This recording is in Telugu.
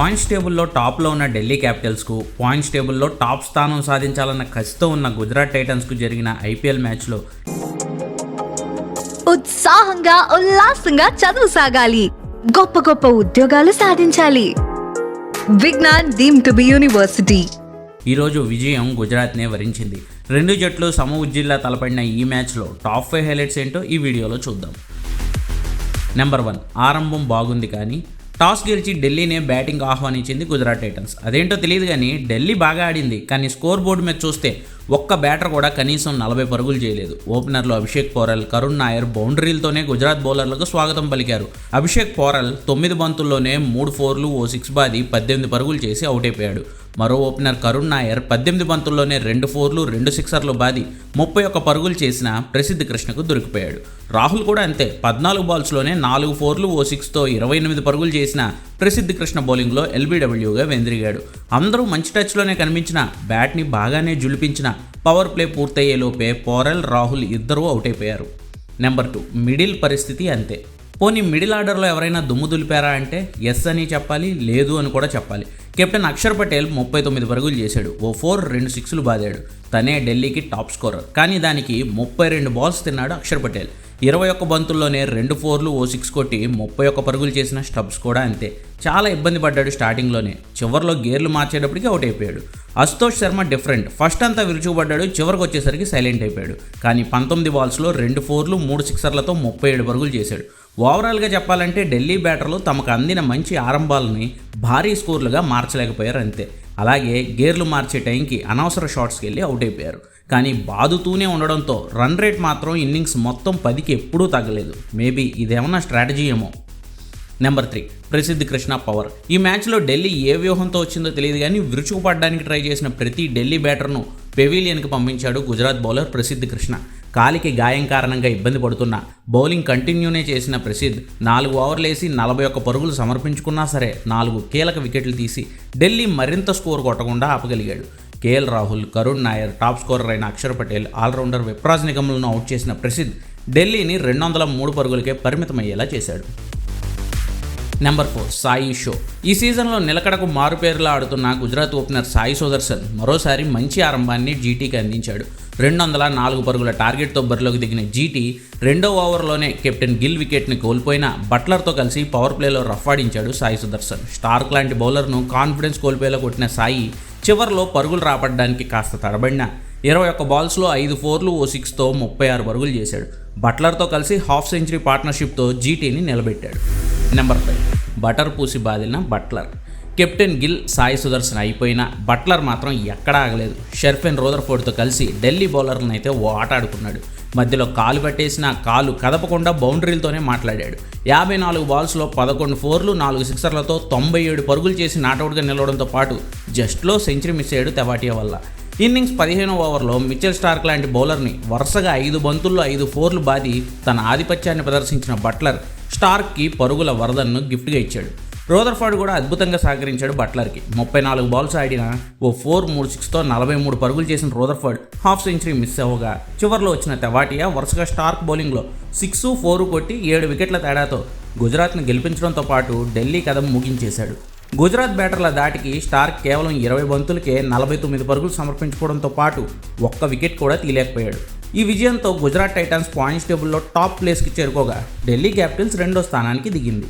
పాయింట్స్ టేబుల్లో టాప్లో ఉన్న ఢిల్లీ క్యాపిటల్స్కు పాయింట్స్ టేబుల్లో టాప్ స్థానం సాధించాలన్న కసితో ఉన్న గుజరాత్ టైటన్స్కు జరిగిన ఐపీఎల్ మ్యాచ్లో. ఉత్సాహంగా ఉల్లాసంగా చదువు సాగాలి. గొప్ప గొప్ప ఉద్యోగాలు సాధించాలి. Vignan deem to be university. ఈరోజు విజయం గుజరాత్నే వరించింది. రెండు జట్లు సమ ఉజ్జిల్లా తలపడిన ఈ మ్యాచ్లో టాప్ ఫైవ్ హైలైట్స్ ఏంటో ఈ వీడియోలో చూద్దాం. నెంబర్ వన్ ఆరంభం బాగుంది కానీ టాస్ గెలిచి ఢిల్లీనే బ్యాటింగ్ ఆహ్వానించింది గుజరాత్ టైటన్స్. అదేంటో తెలియదు కానీ ఢిల్లీ బాగా ఆడింది. కానీ స్కోర్ బోర్డు మీద చూస్తే ఒక్క బ్యాటర్ కూడా కనీసం నలభై పరుగులు చేయలేదు. ఓపెనర్లు అభిషేక్ పోరల్ కరుణ్ నాయర్ బౌండరీలతోనే గుజరాత్ బౌలర్లకు స్వాగతం పలికారు. అభిషేక్ పోరల్ తొమ్మిది బంతుల్లోనే మూడు ఫోర్లు ఓ సిక్స్ బాది పద్దెనిమిది పరుగులు చేసి అవుట్ అయిపోయాడు. మరో ఓపెనర్ కరుణ్ నాయర్ పద్దెనిమిది బంతుల్లోనే రెండు ఫోర్లు రెండు సిక్సర్లు బాది ముప్పై ఒక్క పరుగులు చేసిన ప్రసిద్ధ కృష్ణకు దొరికిపోయాడు. రాహుల్ కూడా అంతే పద్నాలుగు బాల్స్లోనే నాలుగు ఫోర్లు ఓ సిక్స్తో ఇరవై ఎనిమిది పరుగులు చేసిన ప్రసిద్ధ కృష్ణ బౌలింగ్లో ఎల్బీడబ్ల్యూగా వెందిరిగాడు. అందరూ మంచి టచ్లోనే కనిపించిన బ్యాట్ని బాగానే జులిపించిన పవర్ ప్లే పూర్తయ్యేలోపే పోరల్ రాహుల్ ఇద్దరూ అవుట్ అయిపోయారు నెంబర్ టూ మిడిల్ పరిస్థితి అంతే. పోనీ మిడిల్ ఆర్డర్లో ఎవరైనా దుమ్ము దులిపారా అంటే ఎస్ అని చెప్పాలి లేదు అని కూడా చెప్పాలి. కెప్టెన్ అక్షర్ పటేల్ ముప్పై తొమ్మిది పరుగులు చేశాడు. ఓ ఫోర్ రెండు సిక్స్లు బాదాడు. తనే ఢిల్లీకి టాప్ స్కోరర్. కానీ దానికి ముప్పై రెండు బాల్స్ తిన్నాడు అక్షర్ పటేల్. ఇరవై ఒక్క బంతుల్లోనే రెండు ఫోర్లు ఓ సిక్స్ కొట్టి ముప్పై ఒక్క పరుగులు చేసిన స్టబ్స్ కూడా అంతే. చాలా ఇబ్బంది పడ్డాడు స్టార్టింగ్లోనే. చివరిలో గేర్లు మార్చేటప్పటికి అవుట్ అయిపోయాడు. అశుతోష్ శర్మ డిఫరెంట్. ఫస్ట్ అంతా విరుచుకుపడ్డాడు చివరికి వచ్చేసరికి సైలెంట్ అయిపోయాడు. కానీ పంతొమ్మిది బాల్స్లో రెండు ఫోర్లు మూడు సిక్సర్లతో ముప్పై ఏడు పరుగులు చేశాడు. ఓవరాల్గా చెప్పాలంటే ఢిల్లీ బ్యాటర్లు తమకు అందిన మంచి ఆరంభాలని భారీ స్కోర్లుగా మార్చలేకపోయారు అంతే అలాగే గేర్లు మార్చే టైంకి అనవసర షాట్స్కి వెళ్ళి అవుట్ అయిపోయారు. కానీ బాదుతూనే ఉండడంతో రన్ రేట్ మాత్రం ఇన్నింగ్స్ మొత్తం పదికి ఎప్పుడూ తగ్గలేదు. మేబీ ఇదేమన్నా స్ట్రాటజీ ఏమో. నెంబర్ త్రీ ప్రసిద్ధి కృష్ణ పవర్. ఈ మ్యాచ్లో ఢిల్లీ ఏ వ్యూహంతో వచ్చిందో తెలియదు కానీ విరుచుకుపడడానికి ట్రై చేసిన ప్రతి ఢిల్లీ బ్యాటర్ను పెవిలియన్కి పంపించాడు గుజరాత్ బౌలర్ ప్రసిద్ధి కృష్ణ. కాలికి గాయం కారణంగా ఇబ్బంది పడుతున్న. బౌలింగ్ కంటిన్యూనే చేసిన ప్రసిద్ధ్ నాలుగు ఓవర్లేసి నలభై ఒక్క పరుగులు సమర్పించుకున్నా సరే నాలుగు కీలక వికెట్లు తీసి ఢిల్లీ మరింత స్కోర్ కొట్టకుండా ఆపగలిగాడు. KL Rahul Karun Nair top scorer అయిన అక్షర్ పటేల్ ఆల్రౌండర్ విప్రాజ్ నిగమ్లను అవుట్ చేసిన ప్రసిద్ధ్ ఢిల్లీని రెండు వందల మూడు పరుగులకే పరిమితమయ్యేలా చేశాడు. నెంబర్ ఫోర్ సాయి షో. ఈ సీజన్లో నిలకడకు మారుపేరులా ఆడుతున్న గుజరాత్ ఓపెనర్ సాయి సుదర్శన్ మరోసారి మంచి ఆరంభాన్ని జీటీకి అందించాడు. రెండు వందల నాలుగు పరుగుల టార్గెట్తో బరిలోకి దిగిన జీటీ రెండో ఓవర్లోనే కెప్టెన్ గిల్ వికెట్ని కోల్పోయిన బట్లర్తో కలిసి పవర్ ప్లేలో రఫాడించాడు సాయి సుదర్శన్. స్టార్క్ లాంటి బౌలర్ను కాన్ఫిడెన్స్ కోల్పోయేలా కొట్టిన సాయి చివరిలో పరుగులు రాపడడానికి కాస్త తడబడిన ఇరవై ఒక్క బాల్స్లో ఐదు ఫోర్లు ఓ సిక్స్తో ముప్పై ఆరు పరుగులు చేశాడు. బట్లర్తో కలిసి హాఫ్ సెంచరీ పార్ట్నర్షిప్తో జీటీని నిలబెట్టాడు. నెంబర్ ఫైవ్ బటర్ పూసి బాదిలిన బట్లర్. కెప్టెన్ గిల్ సాయి సుదర్శన్ అయిపోయినా బట్లర్ మాత్రం ఎక్కడా ఆగలేదు. షెర్ఫెన్ రోదర్ఫోర్డ్తో కలిసి ఢిల్లీ బౌలర్లను అయితే ఓ ఆట ఆడుకున్నాడు. మధ్యలో కాలు పట్టేసిన కాలు కదపకుండా బౌండరీలతోనే మాట్లాడాడు. యాభై నాలుగు బాల్స్లో పదకొండు ఫోర్లు నాలుగు సిక్సర్లతో తొంభై ఏడు పరుగులు చేసి నాటౌట్గా నిలవడంతో పాటు జస్ట్లో సెంచరీ మిస్ అయ్యాడు తెవాటియా వల్ల. ఇన్నింగ్స్ పదిహేను ఓవర్లో మిచెల్ స్టార్క్ లాంటి బౌలర్ని వరుసగా ఐదు బంతుల్లో ఐదు ఫోర్లు బాది తన ఆధిపత్యాన్ని ప్రదర్శించిన బట్లర్ స్టార్క్కి పరుగుల వరదన్ను గిఫ్ట్గా ఇచ్చాడు. రోదర్ఫర్డ్ కూడా అద్భుతంగా సహకరించాడు బట్లర్కి. ముప్పై నాలుగు బాల్స్ ఆడిన ఓ ఫోర్ మూడు సిక్స్తో నలభై మూడు పరుగులు చేసిన రోదర్ఫార్డ్ హాఫ్ సెంచరీ మిస్ అవ్వగా చివరిలో వచ్చిన తెవాటియా వరుసగా స్టార్క్ బౌలింగ్లో సిక్స్ ఫోర్ కొట్టి ఏడు వికెట్ల తేడాతో గుజరాత్ను గెలిపించడంతో పాటు ఢిల్లీ కథం ముగించేశాడు. గుజరాత్ బ్యాటర్ల దాటికి స్టార్క్ కేవలం ఇరవై బంతులకే నలభై తొమ్మిది పరుగులు సమర్పించుకోవడంతో పాటు ఒక్క వికెట్ కూడా తీయలేకపోయాడు. ఈ విజయంతో గుజరాత్ టైటన్స్ పాయింట్స్ టేబుల్లో టాప్ ప్లేస్కి చేరుకోగా ఢిల్లీ క్యాపిటల్స్ రెండో స్థానానికి దిగింది.